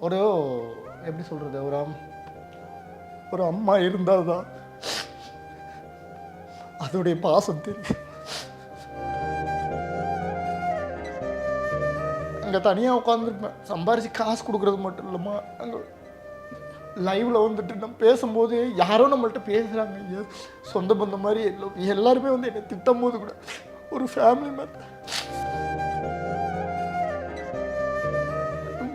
ஒரு எப்படி சொல்கிறது ஒரு ஒரு அம்மா இருந்தால் தான் அதோடைய பாசம் தெரியும். அங்கே தனியாக உட்காந்துருப்பேன் சம்பாரித்து காசு கொடுக்குறது மட்டும் இல்லைம்மா. அங்கே லைவில் வந்துட்டு நம்ம பேசும்போது யாரோ நம்மள்ட்ட பேசுகிறாங்க சொந்த பந்தம் மாதிரி எல்லா- எல்லாருமே வந்து என்னை திட்டும் போது கூட ஒரு ஃபேமிலி மாதிரி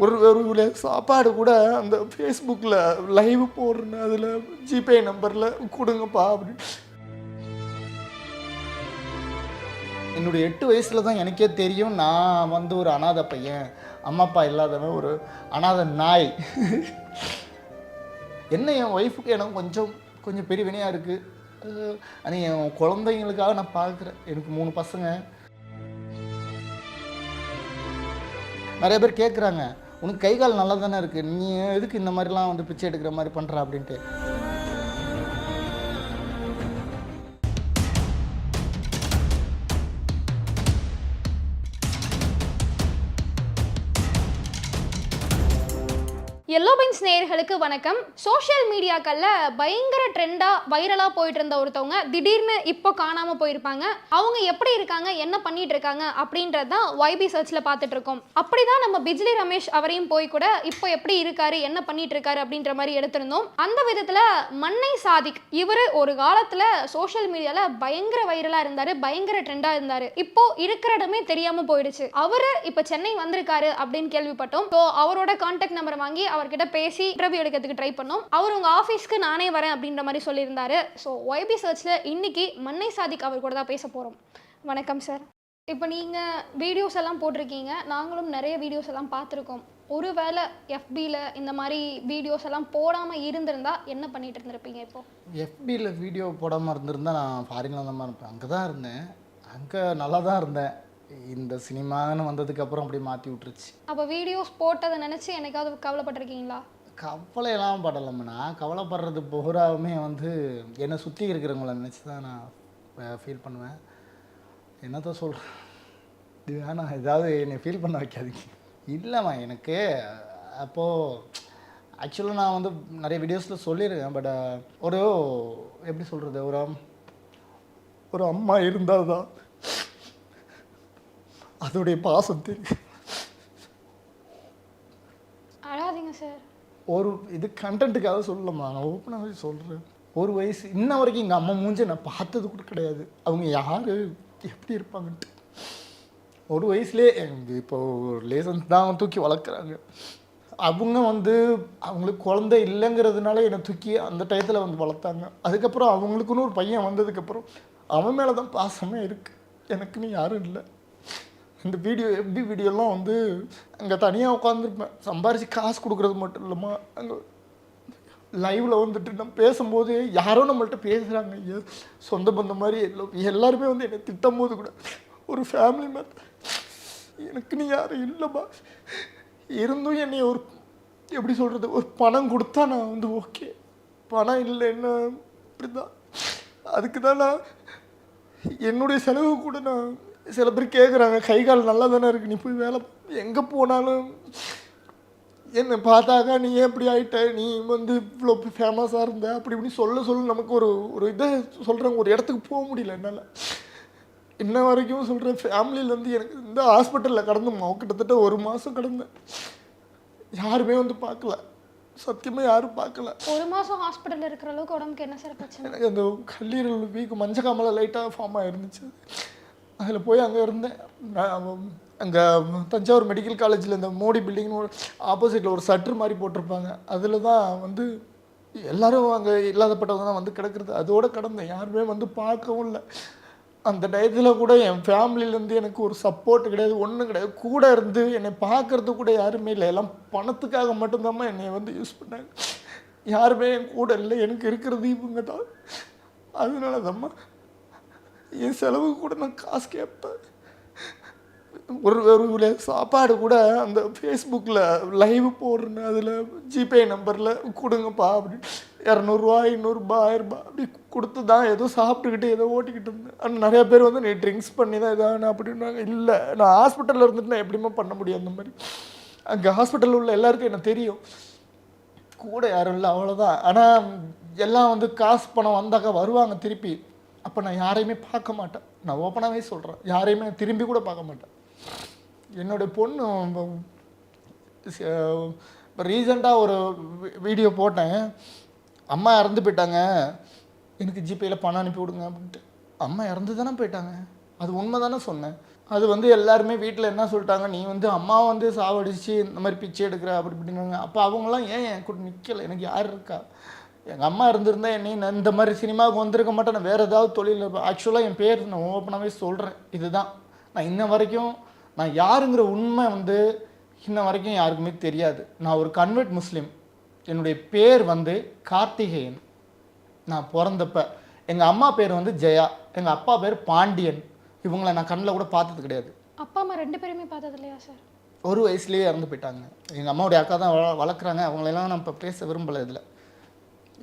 ஒரு ஒரு சாப்பாடு கூட அந்த ஃபேஸ்புக்கில் லைவ் போடுறேன்னு அதில் ஜிபே நம்பரில் கொடுங்கப்பா அப்படின்னு. என்னுடைய எட்டு வயசில் தான் எனக்கே தெரியும் நான் வந்து ஒரு அனாதை பையன். அம்மா அப்பா இல்லாதவன் ஒரு அனாதை நாய். என்ன என் ஒய்ஃபுக்கு எனக்கு கொஞ்சம் கொஞ்சம் பெரிய வினையாக இருக்குது ஆனால் என் குழந்தைங்களுக்காக நான் பார்க்குறேன் எனக்கு மூணு பசங்க. நிறைய பேர் கேட்குறாங்க உனக்கு கை கால் நல்லா தானே இருக்குது நீ எதுக்கு இந்த மாதிரிலாம் வந்து பிச்சை எடுக்கிற மாதிரி பண்ணுற அப்படின்ட்டு. எல்லோ பைன்ஸ் நேயர்களுக்கு வணக்கம். சோஷியல் மீடியாக்களில் பயங்கர ட்ரெண்டாக வைரலாக போயிட்டு இருந்த ஒருத்தவங்க திடீர்னு இப்போ காணாமல் போயிருப்பாங்க. அவங்க எப்படி இருக்காங்க என்ன பண்ணிட்டு இருக்காங்க அப்படின்றது தான் ஒய்பி சர்ச்சில் பார்த்துட்டு இருக்கோம் அப்படிதான் நம்ம பிஜ்லி ரமேஷ் அவரையும் போய் கூட இப்போ எப்படி இருக்காரு என்ன பண்ணிட்டு இருக்காரு அப்படின்ற மாதிரி எடுத்திருந்தோம். அந்த விதத்தில் மன்னை சாதிக் இவரு ஒரு காலத்தில் சோஷியல் மீடியாவில் பயங்கர வைரலாக இருந்தார் பயங்கர ட்ரெண்டாக இருந்தார். இப்போ இருக்கிற இடமே தெரியாமல் போயிடுச்சு. அவர் இப்போ சென்னை வந்திருக்காரு அப்படின்னு கேள்விப்பட்டோம். ஸோ அவரோட கான்டாக்ட் நம்பர் வாங்கி அவர் அவர்கிட்ட பேசி இன்டர்வியூ எடுக்கிறதுக்கு ட்ரை பண்ணோம். அவர் உங்க ஆஃபீஸ்க்கு நானே வரேன் அப்படின்ற மாதிரி சொல்லியிருந்தாரு. ஸோ ஒய்பி சர்ச்ல இன்னைக்கு மன்னை சாதிக் அவர் கூட தான் பேச போறோம். வணக்கம் சார் இப்போ நீங்க வீடியோஸ் எல்லாம் போட்டிருக்கீங்க. நாங்களும் நிறைய வீடியோஸ் எல்லாம் பார்த்துருக்கோம். ஒருவேளை எஃபியில் இந்த மாதிரி வீடியோஸ் எல்லாம் போடாமல் இருந்திருந்தா என்ன பண்ணிட்டு இருந்திருப்பீங்க இப்போ? எஃபியில் வீடியோ போடாமல் இருந்திருந்தா நான் ஃபாரினில் தான் இருப்பேன் அங்கே தான் இருந்தேன். அங்கே நல்லா தான் இருந்தேன். இந்த சினிமான்னு வந்ததுக்கப்புறம் அப்படி மாற்றி விட்டுருச்சு. அப்போ வீடியோஸ் போட்டதை நினைச்சு என்னைக்காவது கவலைப்பட்டிருக்கீங்களா? கவலையெல்லாம் படலைம்னா கவலைப்படுறது பூராவுமே வந்து என்னை சுற்றி இருக்கிறவங்கள நினச்சி தான் நான் ஃபீல் பண்ணுவேன். என்னத்த சொல்கிறேன் இது வேணாம். ஏதாவது என்னை ஃபீல் பண்ண வைக்காதீங்க. இல்லைம்மா எனக்கு அப்போது ஆக்சுவலாக நான் வந்து நிறைய வீடியோஸில் சொல்லியிருக்கேன். பட் ஒரு எப்படி சொல்கிறது ஒரு ஒரு அம்மா இருந்தால் தான் அதோடைய பாசம் தெரியும் அழாதீங்க சார் ஒரு இது கண்டென்ட்டுக்காக சொல்லலாமா நான் ஓப்பனாகவே சொல்கிறேன் ஒரு வயசு இன்ன வரைக்கும் எங்கள் அம்மா மூஞ்ச நான் பார்த்தது கூட கிடையாது. அவங்க யார்? எப்படி இருப்பாங்கன்ட்டு. ஒரு வயசுலேயே இப்போ லேசன்ஸ் தான் தூக்கி வளர்க்குறாங்க. அவங்க வந்து அவங்களுக்கு குழந்தை இல்லைங்கிறதுனால என்னை தூக்கி அந்த டயத்தில் வந்து வளர்த்தாங்க. அதுக்கப்புறம் அவங்களுக்குன்னு ஒரு பையன் வந்ததுக்கப்புறம் அவன் மேலே தான் பாசமே இருக்குது எனக்குன்னு யாரும் இல்லை. இந்த வீடியோ எப்படி வீடியோலாம் வந்து அங்கே தனியாக உட்காந்துருப்பேன் சம்பாரித்து காசு கொடுக்குறது மட்டும் இல்லாமல் அங்கே லைவில் வந்துட்டு நம்ம பேசும்போது யாரோ நம்மள்ட்ட பேசுகிறாங்க சொந்த பந்தம் மாதிரி எல்லோ எல்லாருமே வந்து என்னை திட்டும் போது கூட ஒரு ஃபேமிலி மாதிரி நீ யாரும் இல்லைப்பா இருந்தும் என்னை ஒரு எப்படி சொல்கிறது ஒரு பணம் கொடுத்தா நான் வந்து ஓகே பணம் இல்லைன்னா இப்படி தான் அதுக்கு தான் நான் என்னுடைய செலவு கூட நான் சில பேர் கேட்குறாங்க கை கால் நல்லா தானே இருக்கு? நீ போய் வேலை எங்கே போனாலும் என்னை பார்த்தாக்கா நீ ஏன் இப்படி ஆயிட்ட? நீ வந்து இவ்வளோ ஃபேமஸாக இருந்த? அப்படி இப்படி சொல்ல சொல்ல நமக்கு ஒரு ஒரு இதை சொல்கிறாங்க ஒரு இடத்துக்கு போக முடியல என்னால். இன்ன வரைக்கும் சொல்கிறேன் ஃபேமிலியிலேருந்து எனக்கு இந்த ஹாஸ்பிட்டலில் கடந்தோம்மா கிட்டத்தட்ட ஒரு மாதம் கடந்தேன். யாருமே வந்து பார்க்கல. சத்தியமாக யாரும் பார்க்கல. ஒரு மாசம் ஹாஸ்பிட்டல்ல இருக்கிற அளவுக்கு உடம்புக்கு என்ன சார் பிரச்சனை? எனக்கு அந்த கல்லீரல் வீக் மஞ்சக்காமலை லைட்டாக ஃபார்ம் ஆயிருந்துச்சு. அதில் போய் அங்கே இருந்தேன். அங்கே தஞ்சாவூர் மெடிக்கல் காலேஜில் இந்த மோடி பில்டிங்னு ஒரு ஆப்போசிட்டில் ஒரு சட்ரு மாதிரி போட்டிருப்பாங்க. அதில் தான் வந்து எல்லோரும் அங்கே இல்லாதப்பட்டவங்க தான் வந்து கிடக்கிறது. அதோடு கடந்தேன். யாருமே வந்து பார்க்கவும் இல்லை. அந்த டயத்தில் கூட என் ஃபேமிலியிலேருந்து எனக்கு ஒரு சப்போர்ட் கிடையாது ஒன்றும் கிடையாது. கூட இருந்து என்னை பார்க்கறது கூட யாருமே இல்லை. எல்லாம் பணத்துக்காக மட்டும்தான் என்னை வந்து யூஸ் பண்ணாங்க. யாருமே என் கூட இல்லை. எனக்கு இருக்கிறது இவங்க தான். அதனால தாம்மா என் செலவுக்கு கூட நான் காசு கேட்பேன். ஒரு ஒரு சாப்பாடு கூட அந்த ஃபேஸ்புக்கில் லைவ் போடுறேன். அதில் ஜிபே நம்பரில் கொடுங்கப்பா அப்படின்னு. இரநூறுவா ஐநூறுரூபா ஆயிரரூபா அப்படி கொடுத்து தான் ஏதோ சாப்பிட்டுக்கிட்டு ஏதோ ஓட்டிக்கிட்டு இருந்தேன். ஆனால் நிறைய பேர் வந்து நீ ட்ரிங்க்ஸ் பண்ணி தான் இதான? அப்படின்னாங்க இல்லை நான் ஹாஸ்பிட்டலில் இருந்துட்டு நான் எப்படிமா பண்ண முடியும் அந்த மாதிரி. அங்கே ஹாஸ்பிட்டலில் உள்ள எல்லாருக்கும் எனக்கு தெரியும். கூட யாரும் இல்லை அவ்வளோதான் ஆனால் எல்லாம் வந்து காசு பணம் வந்தாக்கா வருவாங்க திருப்பி. அப்போ நான் யாரையுமே பார்க்க மாட்டேன். நான் ஓப்பனாகவே சொல்கிறேன் யாரையுமே திரும்பி கூட பார்க்க மாட்டேன். என்னுடைய பொண்ணு இப்போ ரீசெண்டாக ஒரு வீடியோ போட்டேன். அம்மா இறந்து போயிட்டாங்க. எனக்கு ஜிபேயில் பணம் அனுப்பி விடுங்க அப்படின்ட்டு. அம்மா இறந்து தானே போயிட்டாங்க. அது உண்மை தானே சொன்னேன். அது வந்து எல்லாருமே வீட்டில் என்ன சொல்லிட்டாங்க? நீ வந்து அம்மா வந்து சாவடிச்சு இந்த மாதிரி பிச்சை எடுக்கிற அப்படி இப்படின்னாங்க அப்போ அவங்களாம் ஏன் என் கூட நிற்கலை எனக்கு யார் இருக்கா? எங்கள் அம்மா இருந்திருந்தா என்னையும் நான் இந்த மாதிரி சினிமாவுக்கு வந்திருக்க மாட்டேன் நான் வேறு ஏதாவது தொழில் ஆக்சுவலாக என் பேர் நான் ஓப்பனாகவே சொல்கிறேன் இதுதான். நான் இன்ன வரைக்கும் நான் யாருங்கிற உண்மை வந்து இன்ன வரைக்கும் யாருக்குமே தெரியாது. நான் ஒரு கன்வெர்ட் முஸ்லீம். என்னுடைய பேர் வந்து கார்த்திகேயன். நான் பிறந்தப்ப எங்கள் அம்மா பேர் வந்து ஜெயா எங்கள் அப்பா பேர் பாண்டியன். இவங்கள நான் கண்ணில் கூட பார்த்தது கிடையாது. அப்பா அம்மா ரெண்டு பேருமே பார்த்தது இல்லையா சார் ஒரு வயசுலேயே இறந்து போயிட்டாங்க. எங்கள் அம்மாவுடைய அக்கா தான் வள வளர்க்குறாங்க. அவங்களெல்லாம் நான் இப்போ பேச விரும்பலை இதில்.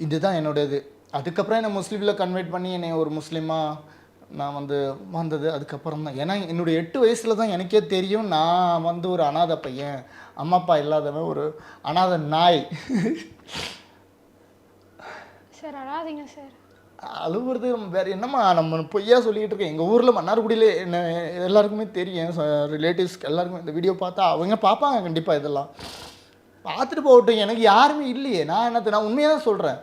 இதுதான் என்னோட இது அதுக்கப்புறம் என்னை முஸ்லீமில் கன்வெர்ட் பண்ணி என்னை ஒரு முஸ்லீமாக நான் வந்து வந்தது. அதுக்கப்புறம் தான். ஏன்னா என்னுடைய எட்டு வயசில் தான் எனக்கே தெரியும் நான் வந்து ஒரு அனாதை பையன். அம்மா அப்பா இல்லாதவன் ஒரு அனாதை நாய். சார் அழாதீங்க சார். அழுவுறது வேற என்னம்மா நம்ம பொய்யா சொல்லிட்டு இருக்கேன் எங்கள் ஊரில் மன்னார்குடியிலே என்ன எல்லாருக்குமே தெரியும். ரிலேட்டிவ்ஸ்க்கு எல்லாருக்குமே இந்த வீடியோ பார்த்தா அவங்க பார்ப்பாங்க கண்டிப்பாக இதெல்லாம். பார்த்துட்டு போகட்டும் எனக்கு யாருமே இல்லையே. நான் என்னத்தை நான் உண்மையாக தான் சொல்கிறேன்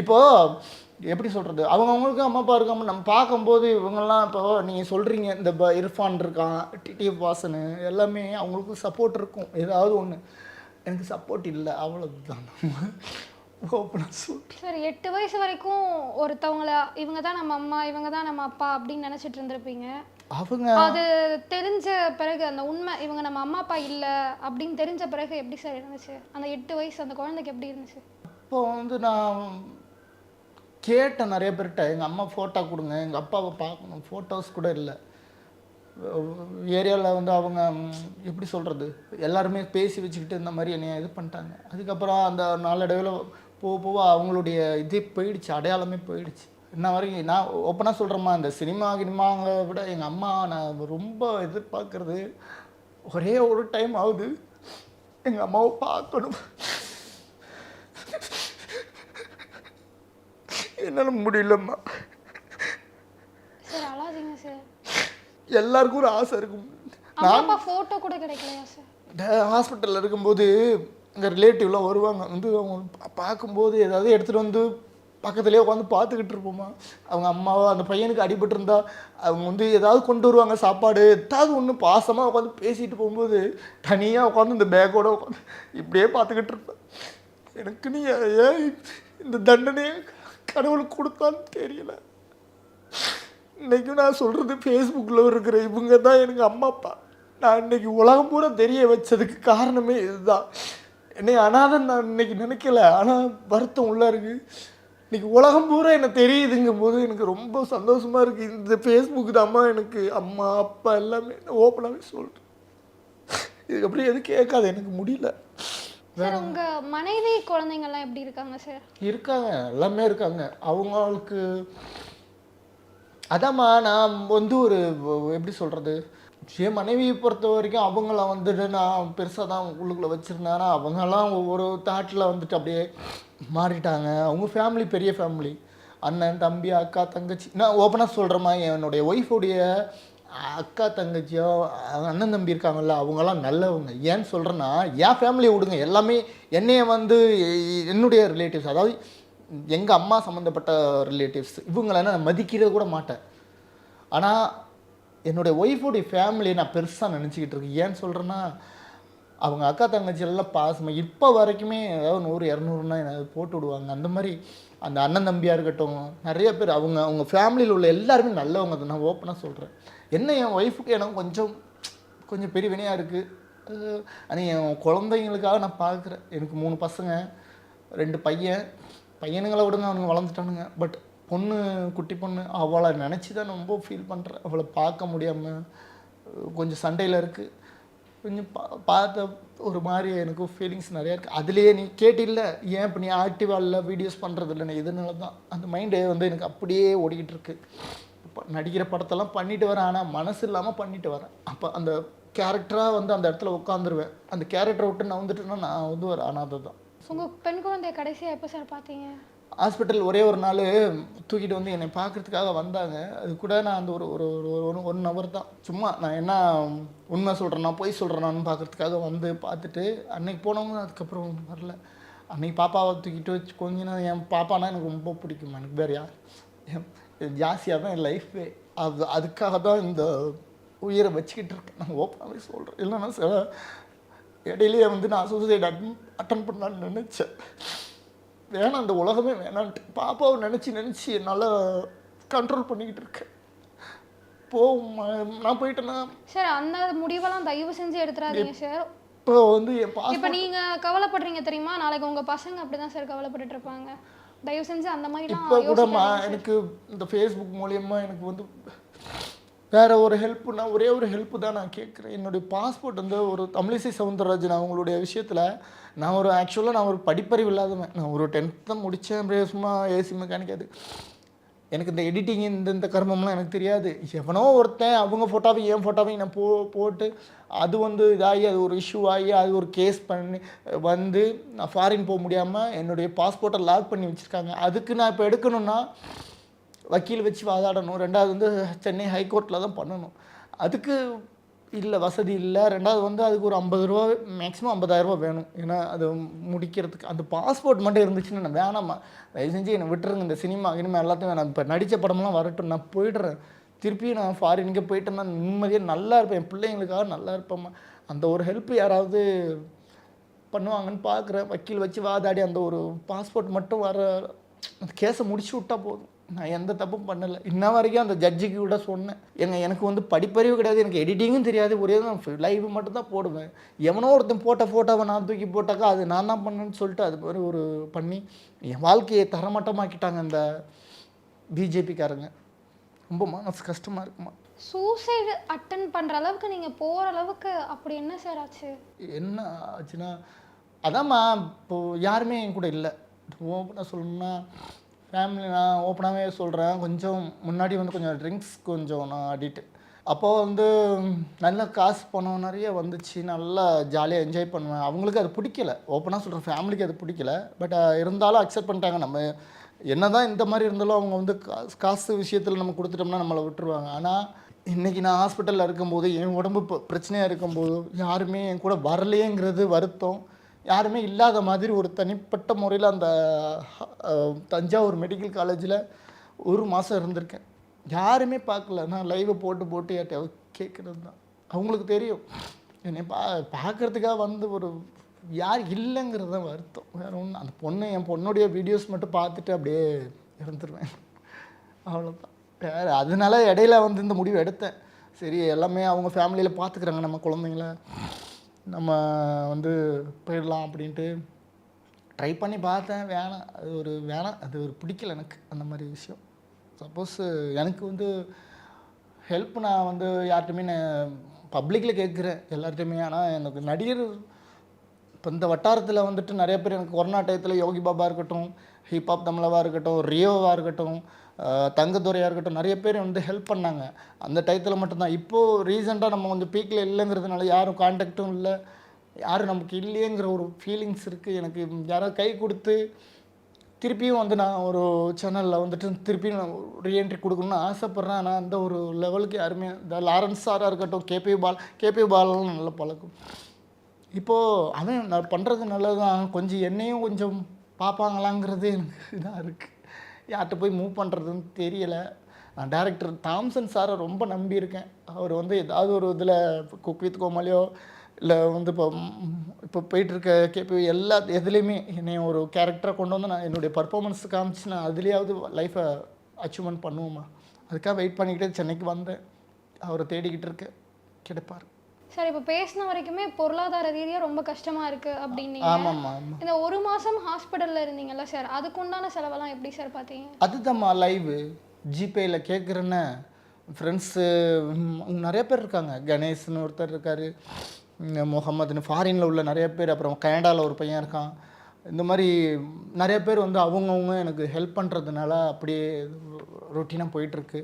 இப்போது எப்படி சொல்கிறது அவங்கவுங்களுக்கும் அம்மா அப்பா இருக்காம நம்ம பார்க்கும்போது இவங்கெல்லாம் இப்போ நீங்கள் சொல்கிறீங்க இந்த ப இர்ஃபான் இருக்கான் டிடிஎஃப் வாசனு எல்லாமே அவங்களுக்கும் சப்போர்ட் இருக்கும். ஏதாவது ஒன்று எனக்கு சப்போர்ட் இல்லை. அவ்வளோதான் சார் எட்டு வயசு வரைக்கும் ஒருத்தவங்கள இவங்க தான் நம்ம அம்மா இவங்க தான் நம்ம அப்பா அப்படின்னு நினச்சிட்டு இருந்திருப்பீங்க. அவங்க அது தெரிஞ்ச பிறகு அந்த உண்மை இவங்க நம்ம அம்மா அப்பா இல்லை அப்படின்னு தெரிஞ்ச பிறகு எப்படி சார் இருந்துச்சு? அந்த எட்டு வயசு அந்த குழந்தைக்கு எப்படி இருந்துச்சு? இப்போ வந்து நான் கேட்டேன் நிறைய பேர்கிட்ட எங்கள் அம்மா ஃபோட்டோ கொடுங்க எங்கள் அப்பாவை பார்க்கணும் ஃபோட்டோஸ் கூட இல்லை. ஏரியாவில் வந்து அவங்க எப்படி சொல்கிறது எல்லாருமே பேசி வச்சுக்கிட்டு இந்த மாதிரி என்னைய இது பண்ணிட்டாங்க. அதுக்கப்புறம் அந்த நாளடைவில் போக போக அவங்களுடைய இதே போயிடுச்சு அடையாளமே போயிடுச்சு. இன்ன வரைக்கும் நான் ஓப்பனாக சொல்கிறேம்மா இந்த சினிமா கினிமாவை விட எங்கள் அம்மா நான் ரொம்ப எதிர்பார்க்கறது ஒரே ஒரு டைம் ஆகுது எங்கள் அம்மாவை பார்க்கணும். என்னால் முடியலம்மா. சார் அழாதீங்க சார். எல்லாருக்கும் ஒரு ஆசை இருக்கும். அப்பா ஃபோட்டோ கூட கிடைக்கலையா சார்? ஹாஸ்பிட்டலில் இருக்கும்போது எங்கள் ரிலேட்டிவ்லாம் வருவாங்க. வந்து அவங்க பார்க்கும்போது ஏதாவது எடுத்துகிட்டு வந்து பக்கத்துலேயே உட்காந்து பார்த்துக்கிட்டு இருப்போமா? அவங்க அம்மாவோ அந்த பையனுக்கு அடிபட்டிருந்தா அவங்க வந்து ஏதாவது கொண்டு வருவாங்க சாப்பாடு ஏதாவது ஒன்று பாசமாக உட்காந்து பேசிட்டு போகும்போது தனியாக உட்காந்து இந்த பேக்கோட உட்காந்து இப்படியே பார்த்துக்கிட்டு இருப்பேன். எனக்கு நீ ஏன் இந்த தண்டனையை கடவுள் கொடுத்தான்னு தெரியல. இன்னைக்கும் நான் சொல்கிறது ஃபேஸ்புக்கில் இருக்கிற இவங்க தான் எனக்கு அம்மா அப்பா. நான் இன்னைக்கு உலகம் பூரா தெரிய வச்சதுக்கு காரணமே இதுதான். என்னை அனாதன் நான் இன்னைக்கு நினைக்கல ஆனால் வருத்தம் உள்ளே இருக்குது இன்னைக்கு உலகம் பூரா என்ன தெரியுதுங்கும் போது எனக்கு ரொம்ப சந்தோஷமா இருக்கு. இந்த ஃபேஸ்புக் தாம்மா எனக்கு அம்மா அப்பா எல்லாமே ஓப்பனாகவே சொல்கிறேன் இதுக்கப்புறம் எதுவும் கேட்காது எனக்கு முடியல. சார் உங்க மனைவி குழந்தைங்கள்லாம் எப்படி இருக்காங்க சார் இருக்காங்க எல்லாமே இருக்காங்க. அவங்களுக்கு அதாம்மா நான் வந்து ஒரு எப்படி சொல்கிறது என் மனைவியை பொறுத்த வரைக்கும் அவங்கள வந்துட்டு நான் பெருசாக தான் உள்ளுக்குள்ளே வச்சுருந்தேன் அவங்கெல்லாம் ஒவ்வொரு தாட்டில் வந்துட்டு அப்படியே மாறிட்டாங்க. அவங்க ஃபேமிலி பெரிய ஃபேமிலி அண்ணன் தம்பி அக்கா தங்கச்சி. நான் ஓப்பனாக சொல்கிறேம்மா என்னுடைய ஒய்ஃபுடைய அக்கா தங்கச்சியோ அண்ணன் தம்பி இருக்காங்கல்ல அவங்கெல்லாம் நல்லவங்க. ஏன்னு சொல்கிறேன்னா என் ஃபேமிலியை விடுங்க. எல்லாமே என்னைய வந்து என்னுடைய ரிலேட்டிவ்ஸ் அதாவது எங்கள் அம்மா சம்மந்தப்பட்ட ரிலேட்டிவ்ஸ் இவங்களை நான் மதிக்கிறது கூட மாட்டேன். ஆனால் என்னுடைய ஒய்ஃபுடைய ஃபேமிலியை நான் பெருசாக நினச்சிக்கிட்டு இருக்கேன். ஏன்னு சொல்கிறேன்னா அவங்க அக்கா தங்கச்சி எல்லாம் பாசமாக இப்போ வரைக்குமே ஏதாவது நூறு இரநூறுனா என்ன போட்டு விடுவாங்க. அந்த மாதிரி அந்த அண்ணன் தம்பியாக இருக்கட்டும் நிறைய பேர் அவங்க அவங்க ஃபேமிலியில் உள்ள எல்லாருமே நல்லவங்க அதை நான் ஓப்பனாக சொல்கிறேன் என்ன என் ஒய்ஃபுக்கு எனக்கு கொஞ்சம் கொஞ்சம் பெரிய வினையாக இருக்குது ஆனால் என் குழந்தைங்களுக்காக நான் பார்க்குறேன் எனக்கு மூணு பசங்க ரெண்டு பையன். பையனுங்களை விடுங்க அவனுங்க வளர்ந்துட்டானுங்க. பட் பொண்ணு குட்டி பொண்ணு அவளை நினச்சி தான் ரொம்ப ஃபீல் பண்ணுறேன் அவளை பார்க்க முடியாமல் கொஞ்சம் சண்டையில் இருக்குது கொஞ்சம் பா பார்த்த ஒரு மாதிரி எனக்கு ஃபீலிங்ஸ் நிறையா இருக்குது அதுலேயே நீ கேட்டில்ல ஏன் இப்போ நீ ஆக்டிவாக இல்லை வீடியோஸ் பண்ணுறது இல்லை இதனால தான்? அந்த மைண்டே வந்து எனக்கு அப்படியே ஓடிக்கிட்டு இருக்கு. இப்போ நடிக்கிற படத்தெல்லாம் பண்ணிட்டு வரேன். ஆனால் மனசு இல்லாமல் பண்ணிட்டு வரேன். அப்போ அந்த கேரக்டராக வந்து அந்த இடத்துல உட்காந்துருவேன் அந்த கேரக்டரை விட்டு நான் வந்துட்டேன்னா நான் வந்து ஒரு அனாதை தான். உங்கள் பெண் குழந்தைய கடைசியாக எப்போ சார் பார்த்தீங்க? ஹாஸ்பிட்டல் ஒரே ஒரு நாள் தூக்கிட்டு வந்து என்னை பார்க்கறதுக்காக வந்தாங்க. அது கூட நான் அந்த ஒரு ஒரு ஒரு ஒரு ஒன் ஹவர் தான். சும்மா நான் என்ன உண்மை சொல்கிறேன்னா பொய் சொல்கிறேனான்னு பார்க்கறதுக்காக வந்து பார்த்துட்டு அன்னைக்கு போனவங்க அதுக்கப்புறம் வரல. அன்னைக்கு பாப்பாவை தூக்கிட்டு வச்சு கொஞ்ச நேரம் என் பாப்பானா எனக்கு ரொம்ப பிடிக்கும்? எனக்கு வேறு யார்? ஜாஸ்தியாக தான் என் லைஃபே அது அதுக்காக தான் இந்த உயிரை வச்சுக்கிட்டு இருக்கேன். நான் ஓப்பனாகவே சொல்கிறேன் இல்லைன்னா சில இடையிலேயே வந்து நான் சூசைட் அட்டன் அட்டன் பண்ணலான்னு நினச்சேன். வேணாம் இந்த உலகமே வேணான்ட்டு. பாப்பாவை நினச்சி நினச்சி என்னால் கண்ட்ரோல் பண்ணிக்கிட்டு இருக்கேன். போகும் நான் போயிட்டேன்னா. சார் அந்த முடிவெல்லாம் தயவு செஞ்சு எடுத்துறாதீங்க சார் இப்போ வந்து என் பாஸ் இப்போ நீங்க கவலைப்படுறீங்க தெரியுமா? நாளைக்கு உங்க பசங்க அப்படிதான் சார் கவலைப்பட்டுட்டு இருப்பாங்க. தயவு செஞ்சு அந்த மாதிரிலாம் இப்போ கூடமா. எனக்கு இந்த ஃபேஸ்புக் மூலியமா எனக்கு வந்து வேற ஒரு ஹெல்ப்னா ஒரே ஒரு ஹெல்ப்பு தான் நான் கேட்குறேன். என்னுடைய பாஸ்போர்ட் வந்து ஒரு தமிழிசை சவுந்தரராஜன் அவங்களுடைய விஷயத்தில் நான் ஒரு ஆக்சுவலாக நான் ஒரு படிப்பறிவு இல்லாதவன். நான் ஒரு டென்த் தான் முடித்தேன் அப்படியே சும்மா ஏசி மெக்கானிக்காது எனக்கு இந்த எடிட்டிங் இந்த இந்த கர்மம்லாம் எனக்கு தெரியாது. எவனோ ஒருத்தன் அவங்க ஃபோட்டோவையும் என் ஃபோட்டோவையும் நான் போ போட்டு அது வந்து இதாகி அது ஒரு இஷ்யூ ஆகி அது ஒரு கேஸ் பண்ணி வந்து நான் ஃபாரின் போக முடியாமல் என்னுடைய பாஸ்போர்ட்டை லாக் பண்ணி வச்சுருக்காங்க. அதுக்கு நான் இப்போ எடுக்கணும்னா வக்கீல் வச்சு வாதாடணும். ரெண்டாவது வந்து சென்னை ஹைகோர்ட்டில் தான் பண்ணணும். அதுக்கு இல்லை வசதி இல்லை. ரெண்டாவது வந்து அதுக்கு ஒரு ஐம்பது ரூபா மேக்ஸிமம் ஐம்பதாயிரரூபா வேணும். ஏன்னா அது முடிக்கிறதுக்கு அந்த பாஸ்போர்ட் மட்டும் இருந்துச்சுன்னா நான் வேணாம்மா. தயவு செஞ்சு என்னை விட்டுருங்க. இந்த சினிமா இனிமேல் எல்லாத்தையும் வேணாம். இப்போ நடித்த படமெல்லாம் வரட்டும். நான் போயிடுறேன். திருப்பியும் நான் ஃபாரினுக்கே போயிட்டேன்னா நிம்மதியாக நல்லா இருப்பேன். என் பிள்ளைங்களுக்காக நல்லா இருப்பேம்மா. அந்த ஒரு ஹெல்ப் யாராவது பண்ணுவாங்கன்னு பார்க்குறேன். வக்கீல் வச்சு வாதாடி அந்த ஒரு பாஸ்போர்ட் மட்டும் வர அந்த கேஸை முடிச்சு விட்டா போதும். நான் எந்த தப்பும் பண்ணலை. இன்ன வரைக்கும் அந்த ஜட்ஜுக்கு கூட சொன்னேன். எங்க எனக்கு வந்து படிப்பறிவு கிடையாது எனக்கு எடிட்டிங்கும் தெரியாது. ஒரே தான் லைவ் மட்டும் தான் போடுவேன். எவனோ ஒருத்தன் போட்ட ஃபோட்டோவை நான் தூக்கி போட்டாக்கா அது நான் தான் பண்ணேன்னு சொல்லிட்டு அது மாதிரி ஒரு பண்ணி என் வாழ்க்கையை தரமட்டமாக்கிட்டாங்க இந்த பிஜேபிக்காரங்க ரொம்ப மனசு கஷ்டமாக இருக்குமா. சூசைடு அட்டன் பண்ற அளவுக்கு நீங்க போற அளவுக்கு அப்படி என்ன சார் ஆச்சு? என்ன ஆச்சுன்னா அதாம்மா இப்போ யாருமே என் கூட இல்லை. ஓப்பனாக சொல்லணும்னா ஃபேமிலி நான் ஓப்பனாகவே சொல்கிறேன் கொஞ்சம் முன்னாடி வந்து கொஞ்சம் ட்ரிங்க்ஸ் கொஞ்சம் நான் அடிக்ட் அப்போது வந்து நல்ல காசு பணம் நிறைய வந்துச்சு. நல்லா ஜாலியாக என்ஜாய் பண்ணுவேன். அவங்களுக்கு அது பிடிக்கல. ஓப்பனாக சொல்கிறேன் ஃபேமிலிக்கு அது பிடிக்கல. பட் இருந்தாலும் அக்செப்ட் பண்ணிட்டாங்க. நம்ம என்ன தான் இந்த மாதிரி இருந்தாலும் அவங்க வந்து காசு காசு விஷயத்தில் நம்ம கொடுத்துட்டோம்னா நம்மளை விட்டுருவாங்க. ஆனால் இன்றைக்கி நான் ஹாஸ்பிட்டலில் இருக்கும்போது என் உடம்பு பிரச்சனையாக இருக்கும்போது யாருமே என் கூட வரலையேங்கிறது வருத்தம். யாருமே இல்லாத மாதிரி ஒரு தனிப்பட்ட முறையில் அந்த தஞ்சாவூர் மெடிக்கல் காலேஜில் ஒரு மாதம் இருந்திருக்கேன். யாருமே பார்க்கல. நான் லைவை போட்டு போட்டு யார்ட்டையாவது கேட்குறது தான். அவங்களுக்கு தெரியும். என்னை பா பார்க்கறதுக்காக வந்து ஒரு யார் இல்லைங்கிறது தான் வருத்தம். வேறு ஒன்றும் அந்த பொண்ணு என் பொண்ணுடைய வீடியோஸ் மட்டும் பார்த்துட்டு அப்படியே இருந்துருவேன். அவ்வளோதான் வேறு அதனால இடையில வந்து இந்த முடிவு எடுத்தேன். சரி எல்லாமே அவங்க ஃபேமிலியில் பார்த்துக்குறாங்க நம்ம குழந்தைங்கள. நம்ம வந்து போயிடலாம் அப்படின்ட்டு ட்ரை பண்ணி பார்த்தேன். வேணாம். அது ஒரு வேணாம். அது ஒரு பிடிக்கல எனக்கு அந்த மாதிரி விஷயம். சப்போஸ் எனக்கு வந்து ஹெல்ப் நான் வந்து யார்கிட்டையுமே நான் பப்ளிக்கில் கேட்குறேன். எல்லார்ட்டையுமே ஆனால் எனக்கு நடிகர் இப்போ இந்த வட்டாரத்தில் வந்துட்டு நிறைய பேர் எனக்கு கொரோனா டயத்தில் யோகி பாபா இருக்கட்டும் ஹிப்ஹாப் தமிழவாக இருக்கட்டும் ரியோவாக இருக்கட்டும் தங்கத்துறையாக இருக்கட்டும் நிறைய பேர் வந்து ஹெல்ப் பண்ணாங்க. அந்த டயத்தில் மட்டும்தான். இப்போது ரீசெண்டாக நம்ம கொஞ்சம் பீக்கில் இல்லைங்கிறதுனால யாரும் காண்டாக்டும் இல்லை. யாரும் நமக்கு இல்லையேங்கிற ஒரு ஃபீலிங்ஸ் இருக்குது எனக்கு யாராவது கை கொடுத்து திருப்பியும் வந்து நான் ஒரு சேனலில் வந்துட்டு திருப்பியும் நான் ரீஎன்ட்ரி கொடுக்கணும்னு ஆசைப்பட்றேன். ஆனால் அந்த ஒரு லெவலுக்கு யாருமே இந்த லாரன்ஸ் சாராக இருக்கட்டும் கேபி பால் கேபி பாலெலாம் நல்ல பழக்கம். இப்போது அவன் நான் பண்ணுறது நல்லது தான் கொஞ்சம் என்னையும் கொஞ்சம் பார்ப்பாங்களாங்கிறது எனக்கு இதாக இருக்குது யார்கிட்ட போய் மூவ் பண்ணுறதுன்னு தெரியலை. நான் டேரக்டர் தாம்சன் சாரை ரொம்ப நம்பியிருக்கேன். அவர் வந்து ஏதாவது ஒரு இதில் குக் வித் கோமாலியோ இல்லை வந்து இப்போ இப்போ போயிட்டுருக்க கேபி எல்லா எதுலேயுமே என்னை ஒரு கேரக்டராக கொண்டு வந்து நான் என்னுடைய பர்ஃபாமன்ஸ் காமிச்சு நான் அதுலேயாவது லைஃப்பை அச்சீவ்மெண்ட் பண்ணுவோமா? அதுக்காக வெயிட் பண்ணிக்கிட்டே சென்னைக்கு வந்தேன். அவரை தேடிக்கிட்டு இருக்கேன். கிடைப்பார். சார் இப்போ பேசின வரைக்குமே பொருளாதார ரீதியா ரொம்ப கஷ்டமா இருக்கு அப்படின்னீங்க. இந்த ஒரு மாசம் ஹாஸ்பிட்டல்ல இருந்தீங்கல்ல சார் அதுக்குண்டான செலவெல்லாம் எப்படி சார் பார்த்தீங்க அதுதாம்மா லைவு ஜிபேயில் கேட்குறேன்னு ஃப்ரெண்ட்ஸு நிறைய பேர் இருக்காங்க. கணேஷ்னு ஒருத்தர் இருக்கார் முகமதுன்னு ஃபாரினில் உள்ள நிறைய பேர் அப்புறம் கனடாவில் ஒரு பையன் இருக்கான். இந்த மாதிரி நிறைய பேர் வந்து அவங்கவுங்க எனக்கு ஹெல்ப் பண்ணுறதுனால அப்படியே ரொட்டீனாக போயிட்டுருக்கு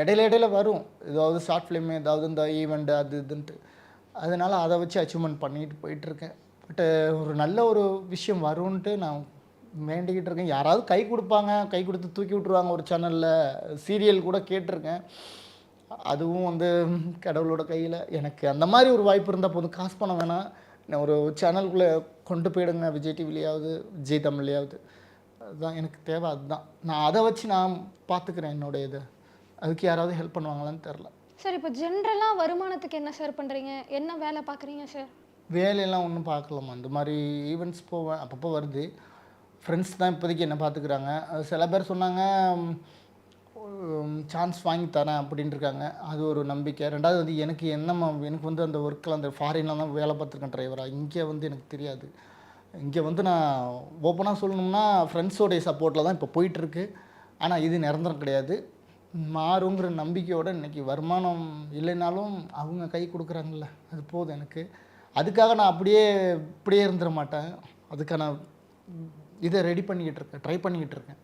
இடையில இடையில வரும். ஏதாவது ஷார்ட் ஃபிலிம் ஏதாவது இந்த ஈவெண்ட் அது இதுன்ட்டு. அதனால் அதை வச்சு அச்சீவ்மெண்ட் பண்ணிட்டு போயிட்டுருக்கேன். பட்டு ஒரு நல்ல ஒரு விஷயம் வரும்ன்ட்டு நான் வேண்டிக்கிட்டு இருக்கேன். யாராவது கை கொடுப்பாங்க கை கொடுத்து தூக்கி விட்ருவாங்க ஒரு சேனலில் சீரியல் கூட கேட்டிருக்கேன். அதுவும் வந்து கடவுளோட கையில். எனக்கு அந்த மாதிரி ஒரு வாய்ப்பு இருந்தால் போதும். காசு பண்ண வேணாம். நான் ஒரு சேனலுக்குள்ளே கொண்டு போயிடுங்க. விஜய் டிவிலையாவது விஜய் தமிழ்லையாவது. அதுதான் எனக்கு தேவை. அதுதான். நான் அதை வச்சு நான் பார்த்துக்கிறேன் என்னுடைய இது. அதுக்கு யாராவது ஹெல்ப் பண்ணுவாங்களான்னு தெரில. சார் இப்போ ஜென்ரலாக வருமானத்துக்கு என்ன சார் பண்ணுறீங்க என்ன வேலை பார்க்குறீங்க சார்? வேலையெல்லாம் ஒன்றும் பார்க்கலாமா இந்த மாதிரி ஈவெண்ட்ஸ் போவேன் அப்பப்போ வருது. ஃப்ரெண்ட்ஸ் தான் இப்போதைக்கு என்ன பார்த்துக்கிறாங்க அது சில பேர் சொன்னாங்க சான்ஸ் வாங்கி தரேன் அப்படின்ட்டு இருக்காங்க அது ஒரு நம்பிக்கை. ரெண்டாவது வந்து எனக்கு என்னம்மா எனக்கு வந்து அந்த ஒர்க்கில் அந்த ஃபாரின்லாம் தான் வேலை பார்த்துருக்கேன் டிரைவராக இங்கே வந்து எனக்கு தெரியாது. இங்கே வந்து நான் ஓப்பனாக சொல்லணும்னா ஃப்ரெண்ட்ஸோடைய சப்போர்ட்டில் தான் இப்போ போயிட்டுருக்கு. ஆனால் இது நிரந்தரம் கிடையாது. மாறுங்கிற நம்பிக்கையோடு இன்னைக்கு வருமானம் இல்லைனாலும் அவங்க கை கொடுக்குறாங்கல்ல. அது போதும் எனக்கு. அதுக்காக நான் அப்படியே இப்படியே இருந்துட மாட்டேன். அதுக்கான இதை ரெடி பண்ணிக்கிட்டு இருக்கேன். ட்ரை பண்ணிக்கிட்டு இருக்கேன்.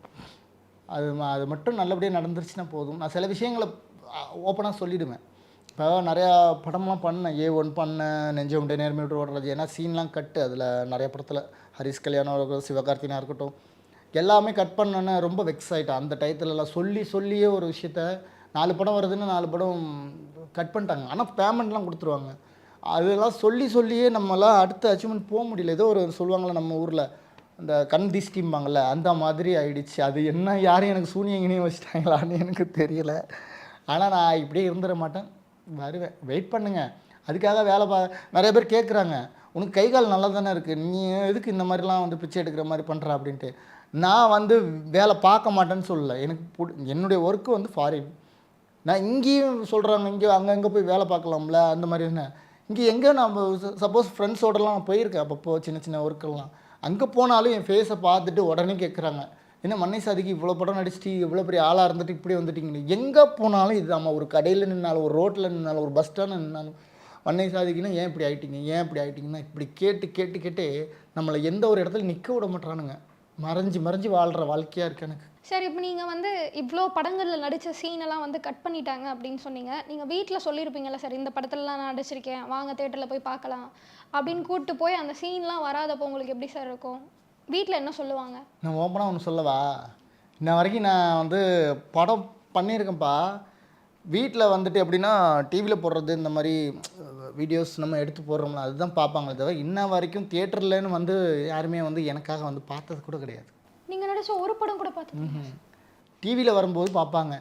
அது அது மட்டும் நல்லபடியாக நடந்துருச்சுன்னா போதும். நான் சில விஷயங்களை ஓப்பனாக சொல்லிவிடுவேன் இப்போ நிறையா படம்லாம் பண்ணேன். ஏ ஒன் பண்ணேன். நெஞ்ச உண்டு நேர்மை ஓடுறது ஏன்னா சீன்லாம் கட்டு அதில் நிறைய படத்தில் ஹரிஸ் கல்யாணம் இருக்கட்டும் சிவகார்த்தினா இருக்கட்டும். எல்லாமே கட் பண்ணேன்னு ரொம்ப வெக்ஸ் ஆகிட்டேன் அந்த டயத்துலலாம் சொல்லி சொல்லியே ஒரு விஷயத்த நாலு படம் வருதுன்னு நாலு படம் கட் பண்ணிட்டாங்க. ஆனால் பேமெண்ட்லாம் கொடுத்துருவாங்க. அதெல்லாம் சொல்லி சொல்லியே நம்மலாம் அடுத்த அச்சீவ்மெண்ட் போக முடியல. ஏதோ ஒரு சொல்லுவாங்களே நம்ம ஊரில் அந்த கண் திஷ்டிம்பாங்கள்ல அந்த மாதிரி ஆயிடுச்சு. அது என்ன யாரும் எனக்கு சூனியங்கனையும் வச்சுட்டாங்களான்னு எனக்கு தெரியல. ஆனால் நான் இப்படியே இருந்துட மாட்டேன். வருவேன். வெயிட் பண்ணுங்க. அதுக்காக வேலை பா நிறைய பேர் கேட்குறாங்க உனக்கு கை கால் நல்லா தானே இருக்குது நீ எதுக்கு இந்த மாதிரிலாம் வந்து பிச்சை எடுக்கிற மாதிரி பண்ணுற அப்படின்ட்டு. நான் வந்து வேலை பார்க்க மாட்டேன்னு சொல்லலை. எனக்கு பிடி என்னுடைய ஒர்க்கு வந்து ஃபாரின் நான் இங்கேயும் சொல்கிறாங்க இங்கே அங்கங்கே போய் வேலை பார்க்கலாம்ல அந்த மாதிரி என்ன இங்கே எங்கே நம்ம சப்போஸ் ஃப்ரெண்ட்ஸோடலாம் போயிருக்கேன் அப்பப்போ சின்ன சின்ன ஒர்க்கெல்லாம் அங்கே போனாலும் என் ஃபேஸை பார்த்துட்டு உடனே கேட்குறாங்க என்ன மண்ணை சாதிக்கு இவ்வளோ படம் நடிச்சிட்டு இவ்வளோ பெரிய ஆளாக இருந்துட்டு இப்படி வந்துட்டீங்களே எங்கே போனாலும் இது நம்ம ஒரு கடையில் நின்னாலும் ஒரு ரோட்டில் நின்னாலும் ஒரு பஸ் ஸ்டாண்டில் நின்னாலும் மண்ணை சாதிக்குன்னா ஏன் இப்படி ஆயிட்டீங்க? ஏன் இப்படி ஆயிட்டீங்கன்னா இப்படி கேட்டு கேட்டு கேட்டு நம்மளை எந்த ஒரு இடத்துல நிற்க விட மாட்றானுங்க. மறைஞ்சு மறைஞ்சு வாழ்கிற வாழ்க்கையாக இருக்கு எனக்கு. சார் இப்போ நீங்கள் வந்து இவ்வளோ படங்களில் நடித்த சீனெல்லாம் வந்து கட் பண்ணிட்டாங்க அப்படின்னு சொன்னீங்க. நீங்கள் வீட்டில் சொல்லியிருப்பீங்கல்ல சார் இந்த படத்துலலாம் நான் நடிச்சிருக்கேன். வாங்க தேட்டரில் போய் பார்க்கலாம். அப்படின்னு கூப்பிட்டு போய் அந்த சீன்லாம் வராதப்போ உங்களுக்கு எப்படி சார் இருக்கும்? வீட்டில் என்ன சொல்லுவாங்க? நான் ஓப்பனாக ஒன்று சொல்லவா? இன்ன வரைக்கும் நான் வந்து படம் பண்ணியிருக்கேன்ப்பா. வீட்டில் வந்துட்டு எப்படின்னா டிவியில் போடுறது இந்த மாதிரி வீடியோஸ் நம்ம எடுத்து போடுறோம்ல அதுதான் பார்ப்பாங்களே தவிர இன்ன வரைக்கும் தியேட்டர்லன்னு வந்து யாருமே வந்து எனக்காக வந்து பார்த்தது கூட கிடையாது. நீங்கள் நடிச்ச ஒரு படம் கூட பார்த்து டிவியில் வரும்போது பார்ப்பாங்க.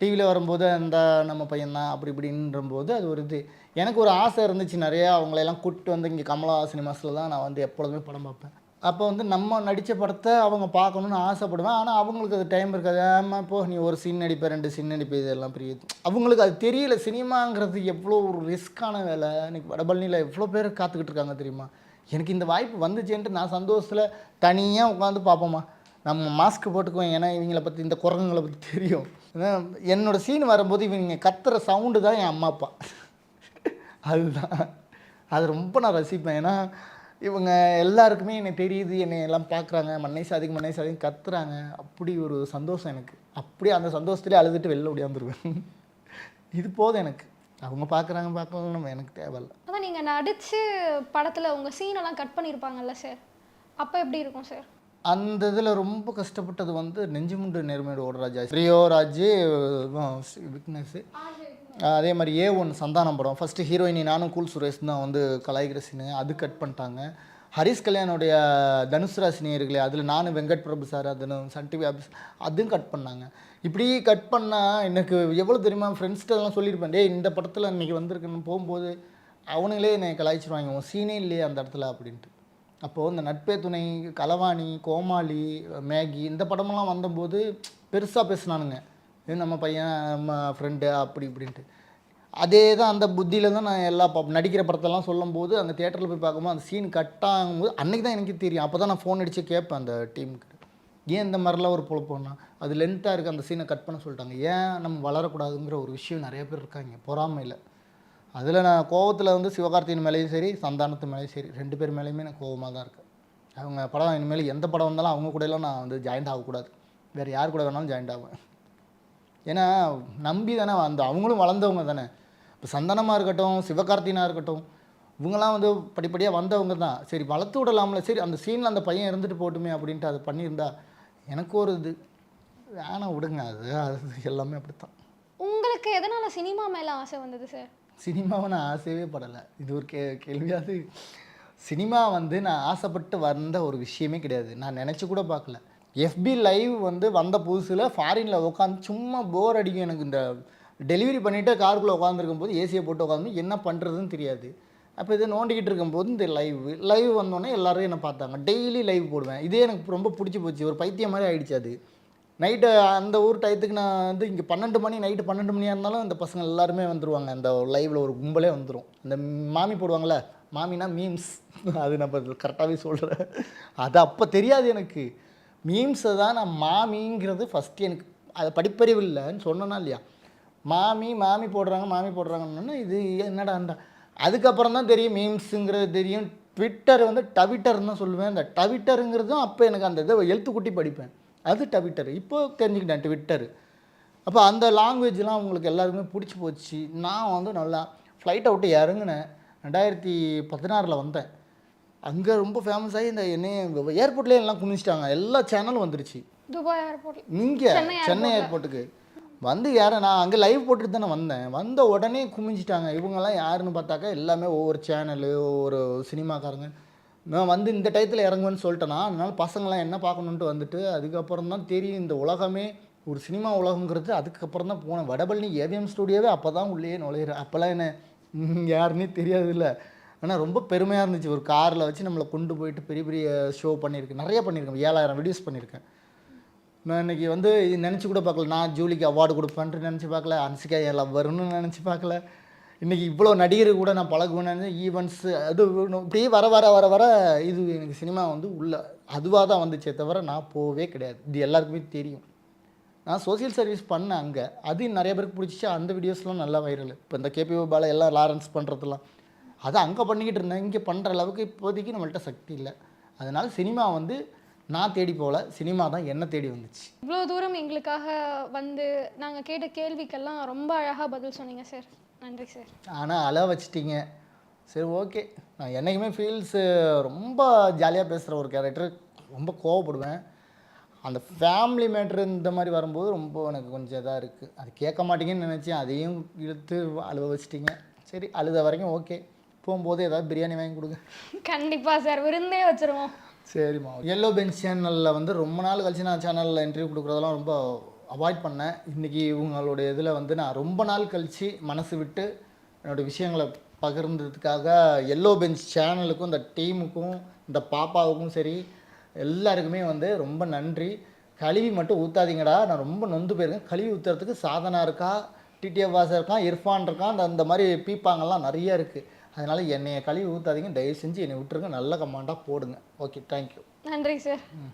டிவியில் வரும்போது அந்த நம்ம பையன்தான் அப்படி இப்படின்றம்போது அது ஒரு இது. எனக்கு ஒரு ஆசை இருந்துச்சு நிறையா அவங்களெல்லாம் கூப்பிட்டு வந்து இங்கே கமலா சினிமாஸில் தான் நான் வந்து எப்பொழுதுமே படம் பார்ப்பேன். அப்போ வந்து நம்ம நடித்த படத்தை அவங்க பார்க்கணுன்னு ஆசைப்படுவேன். ஆனால் அவங்களுக்கு அது டைம் இருக்காது. ஆமாம் இப்போ நீ ஒரு சீன் நடிப்ப ரெண்டு சீன் நடிப்ப இதெல்லாம் பெரிய அவங்களுக்கு அது தெரியல. சினிமாங்கிறது எவ்வளோ ஒரு ரிஸ்க்கான வேலை. இன்னைக்கு வடபழனியில் எவ்வளோ பேர் காத்துக்கிட்டு இருக்காங்க தெரியுமா? எனக்கு இந்த வாய்ப்பு வந்துச்சேன்ட்டு நான் சந்தோஷத்தில் தனியாக உட்காந்து பார்ப்போம்மா நம்ம மாஸ்க் போட்டுக்குவோம். ஏன்னா இவங்களை பற்றி இந்த குரங்குங்களை பற்றி தெரியும். என்னோடய என்னோட சீன் வரும்போது இவங்க கத்துற சவுண்டு தான் என் அம்மா அப்பா. அதுதான். அது ரொம்ப நான் ரசிப்பேன். ஏன்னா இவங்க எல்லாருக்குமே என்னை தெரியுது என்னை எல்லாம் பார்க்குறாங்க மண்ணை சாதிக்கு மண்ணை சாதிக்கு கத்துறாங்க. அப்படி ஒரு சந்தோஷம் எனக்கு. அப்படியே அந்த சந்தோஷத்துலேயே அழுதுட்டு வெளில ஓடியாந்துருவேன். இது போதும் எனக்கு. அவங்க பார்க்குறாங்க பார்க்கலாம் நம்ம எனக்கு தேவையில்ல. அதான் நீங்கள் நடித்து படத்தில் உங்கள் சீனெல்லாம் கட் பண்ணியிருப்பாங்கல்ல சார் அப்போ எப்படி இருக்கும் சார் அந்த இதில் ரொம்ப கஷ்டப்பட்டது வந்து நெஞ்சுமுண்டு நேர்மையோட ஓடராஜா ரியோ ராஜ் விக்னஸ் அதே மாதிரி ஏ ஒன் சந்தானம் படம். ஃபஸ்ட்டு ஹீரோயினி நானும் கூல் சுரேஷ் தான் வந்து கலாய்கிற சீனு அது கட் பண்ணிட்டாங்க. ஹரிஷ் கல்யாணுடைய தனுஷ் ராசினி இருக்குல்லையா அதில் நானும் வெங்கட் பிரபு சார் அது சன் டிவி ஆஃபீஸ் அதுவும் கட் பண்ணாங்க. இப்படி கட் பண்ணால் எனக்கு எவ்வளோ தெரியுமா? ஃப்ரெண்ட்ஸ்கிட்டலாம் சொல்லியிருப்பேன் டேய் இந்த படத்தில் இன்றைக்கி வந்திருக்குன்னு போகும்போது அவனுங்களே என்னை கலாய்ச்சிருவாங்க. உன் சீனே இல்லையே அந்த இடத்துல அப்படின்ட்டு. அப்போது இந்த நட்பே துணை களவாணி கோமாளி மேகி இந்த படமெல்லாம் வந்தபோது பெருசாக பேசினானுங்க. நம்ம பையன் நம்ம ஃப்ரெண்டு அப்படி இப்படின்ட்டு. அதே தான் அந்த புத்தியில் தான் நான் எல்லா நடிக்கிற படத்தெல்லாம் சொல்லும்போது அந்த தேட்டரில் போய் பார்க்கும்போது அந்த சீன் கட் ஆகும்போது அன்றைக்கி தான் எனக்கு தெரியும். அப்போ தான் நான் ஃபோன் அடித்து கேட்பேன் அந்த டீமுக்கு ஏன் இந்த மாதிரிலாம் ஒரு பொழப்போனா அது லென்த்தாக இருக்குது அந்த சீனை கட் பண்ண சொல்லிட்டாங்க. ஏன் நம்ம வளரக்கூடாதுங்கிற ஒரு விஷயம் நிறைய பேர் இருக்காங்க பொறாமையில். அதில் நான் கோவத்தில் வந்து சிவகார்த்தியின் மேலேயும் சரி சந்தானத்து மேலேயும் சரி ரெண்டு பேர் மேலேயுமே நான் கோவமாக தான் இருக்கேன் அவங்க படம் இனிமேல் எந்த படம் வந்தாலும் அவங்க கூடலாம் நான் வந்து ஜாயிண்ட் ஆகக்கூடாது. வேறு யார் கூட வேணாலும் ஜாயிண்ட் ஆவேன். ஏன்னா நம்பி தானே அந்த அவங்களும் வளர்ந்தவங்க தானே. இப்போ சந்தனமாக இருக்கட்டும் சிவகார்த்தினா இருக்கட்டும் இவங்கெல்லாம் வந்து படிப்படியாக வந்தவங்க தான். சரி வளர்த்து விடலாம்ல. சரி அந்த சீனில் அந்த பையன் இருந்துட்டு போட்டுமே அப்படின்ட்டு அதை பண்ணியிருந்தா எனக்கு ஒரு இது. வேணாம் விடுங்க. அது அது எல்லாமே அப்படித்தான். உங்களுக்கு எதனால சினிமா மேல ஆசை வந்தது சார் சினிமாவை நான் ஆசையவே படலை. இது ஒரு கே கேள்வியாவது. சினிமா வந்து நான் ஆசைப்பட்டு வந்த ஒரு விஷயமே கிடையாது. நான் நினச்சி கூட பார்க்கல. எஃபி லைவ் வந்து வந்த புதுசில் ஃபாரினில் உட்காந்து சும்மா போர் அடிக்கும் எனக்கு இந்த டெலிவரி பண்ணிவிட்டு காருக்குள்ளே உட்காந்துருக்கும் போது ஏசியை போட்டு உட்காந்து என்ன பண்ணுறதுன்னு தெரியாது. அப்போ இதை நோண்டிக்கிட்டு இருக்கும்போது இந்த லைவ் லைவ் வந்தோடனே எல்லோரும் என்னை பார்த்தாங்க. டெய்லி லைவ் போடுவேன். இதே எனக்கு ரொம்ப பிடிச்சி போச்சு. ஒரு பைத்தியம் மாதிரி ஆகிடுச்சு அது. நைட்டு அந்த ஊர் டயத்துக்கு நான் வந்து இங்கே பன்னெண்டு மணி நைட்டு பன்னெண்டு மணியாக இருந்தாலும் அந்த பசங்க எல்லாருமே வந்துருவாங்க. அந்த லைவில் ஒரு கும்பலே வந்துடும் அந்த மாமி போடுவாங்கள்ல மாமினா மீம்ஸ் அது நம்ம கரெக்டாகவே சொல்கிறேன் அது அப்போ தெரியாது எனக்கு. மீம்ஸை தான் நான் மாமிங்கிறது ஃபஸ்ட்டு எனக்கு அது படிப்பறிவு இல்லைன்னு சொன்னேனா இல்லையா? மாமி மாமி போடுறாங்க மாமி போடுறாங்கன்னா இது என்னடாண்டா? அதுக்கப்புறம் தான் தெரியும் மீம்ஸுங்கிறது தெரியும். ட்விட்டர் வந்து டவிட்டர்னு தான் சொல்லுவேன். அந்த டவிட்டருங்கிறதும் அப்போ எனக்கு அந்த இதை எழுத்துக்குட்டி படிப்பேன். அது டவிட்டர் இப்போ தெரிஞ்சுக்கிட்டேன் ட்விட்டர் அப்போ அந்த லாங்குவேஜ்லாம் அவங்களுக்கு எல்லாருக்குமே பிடிச்சி போச்சு. நான் வந்து நல்லா ஃப்ளைட்டை விட்டு இறங்குனேன். ரெண்டாயிரத்தி பதினாறில் வந்தேன். அங்கே ரொம்ப ஃபேமஸ் ஆகி இந்த என்னைய ஏர்போர்ட்லேயே எல்லாம் குமிச்சிட்டாங்க எல்லா சேனலும் வந்துருச்சு. துபாய் ஏர்போர்ட்ல இங்கே சென்னை ஏர்போர்ட்டுக்கு வந்து யாரை நான் அங்கே லைவ் போட்டுட்டு தானே வந்தேன். வந்த உடனே குமிஞ்சிட்டாங்க. இவங்கெல்லாம் யாருன்னு பார்த்தாக்கா எல்லாமே ஒவ்வொரு சேனலு ஒவ்வொரு சினிமாக்காரங்க. நான் வந்து இந்த டயத்தில் இறங்குவேன்னு சொல்லிட்டேனா? அதனால பசங்களாம் என்ன பார்க்கணுன்ட்டு வந்துட்டு அதுக்கப்புறம் தான் தெரியும் இந்த உலகமே ஒரு சினிமா உலகங்கிறது. அதுக்கப்புறம் தான் போனேன். வடபழனி ஏவிஎம் ஸ்டுடியோவே அப்போ தான் உள்ளே நுழையிறேன். அப்போல்லாம் என்ன யாருன்னே தெரியாது இல்லை ஆனால் ரொம்ப பெருமையாக இருந்துச்சு. ஒரு காரில் வச்சு நம்மளை கொண்டு போயிட்டு பெரிய பெரிய ஷோ பண்ணியிருக்கேன் நிறைய பண்ணியிருக்கேன் ஏழாயிரம் வீடியோஸ் பண்ணியிருக்கேன் நான் இன்னைக்கு வந்து நினச்சி கூட பார்க்கல. நான் ஜூலிக்கு அவார்டு கொடுப்பேன்ட்டு நினச்சி பார்க்கல. அன்சிகா என் லவ்வர்னு நினச்சி பார்க்கல. இன்றைக்கி இவ்வளோ நடிகர் கூட நான் பழகுவேன்னு ஈவெண்ட்ஸு அது இப்படியே வர வர வர வர இது எனக்கு சினிமா வந்து உள்ள அதுவாக தான் வந்துச்சே தவிர நான் போகவே கிடையாது. இது எல்லாருக்குமே தெரியும். நான் சோஷியல் சர்வீஸ் பண்ணேன் அங்கே. அது நிறைய பேருக்கு பிடிச்சிச்சு. அந்த வீடியோஸ்லாம் நல்லா வைரல் இப்போ இந்த கேபிஓ பால எல்லாம் லாரன்ஸ் பண்ணுறதுலாம் அதை அங்கே பண்ணிக்கிட்டு இருந்தேன். இங்கே பண்ணுற அளவுக்கு இப்போதைக்கு நம்மள்ட்ட சக்தி இல்லை. அதனால் சினிமா வந்து நான் தேடி போகல. சினிமா தான் என்ன தேடி வந்துச்சு. இவ்வளோ தூரம் எங்களுக்காக வந்து நாங்க கேட்ட கேள்விக்கெல்லாம் ரொம்ப அழகா பதில் சொன்னீங்க சார். நன்றி சார். ஆனால் அழ வச்சிட்டீங்க. சரி ஓகே. நான் என்றைக்குமே ஃபீல்ஸு ரொம்ப ஜாலியாக பேசுகிற ஒரு கேரக்டர் ரொம்ப கோவப்படுவேன். அந்த ஃபேமிலி மேட்ரு இந்த மாதிரி வரும்போது ரொம்ப எனக்கு கொஞ்சம் இதாக இருக்குது அது கேட்க மாட்டீங்கன்னு நினச்சேன். அதையும் இழுத்து அழுவ வச்சிட்டீங்க. சரி அழுத வரைக்கும் ஓகே. போகும்போது ஏதாவது பிரியாணி வாங்கி கொடுங்க. கண்டிப்பா சார் விருந்தே வச்சிருவோம். சரிம்மா. எல்லோ பெஞ்ச் சேனலில் வந்து ரொம்ப நாள் கழிச்சு நான் சேனலில் இன்டர்வியூ கொடுக்குறதெல்லாம் ரொம்ப அவாய்ட் பண்ணேன். இன்றைக்கி இவங்களுடைய இதில் வந்து நான் ரொம்ப நாள் கழித்து மனசு விட்டு என்னோடய விஷயங்களை பகிர்ந்ததுக்காக எல்லோ பெஞ்ச் சேனலுக்கும் இந்த டீமுக்கும் இந்த பாப்பாவுக்கும் சரி எல்லாருக்குமே வந்து ரொம்ப நன்றி. கழுவி மட்டும் ஊற்றாதீங்கடா நான் ரொம்ப நொந்து போயிருக்கேன். கழுவி ஊற்றுறதுக்கு சாதனா இருக்கா? டிடிஎஃப் வாசர் இருக்கான் இர்ஃபான் இருக்கான் அந்த அந்த மாதிரி பீப்பாங்கெல்லாம் நிறைய இருக்குது அதனால் என்னைய கழுவி ஊற்றாதீங்க தயவு செஞ்சு என்னை விட்டுருங்க. நல்ல கமாண்டாக போடுங்க. ஓகே தேங்க்யூ நன்றி சார்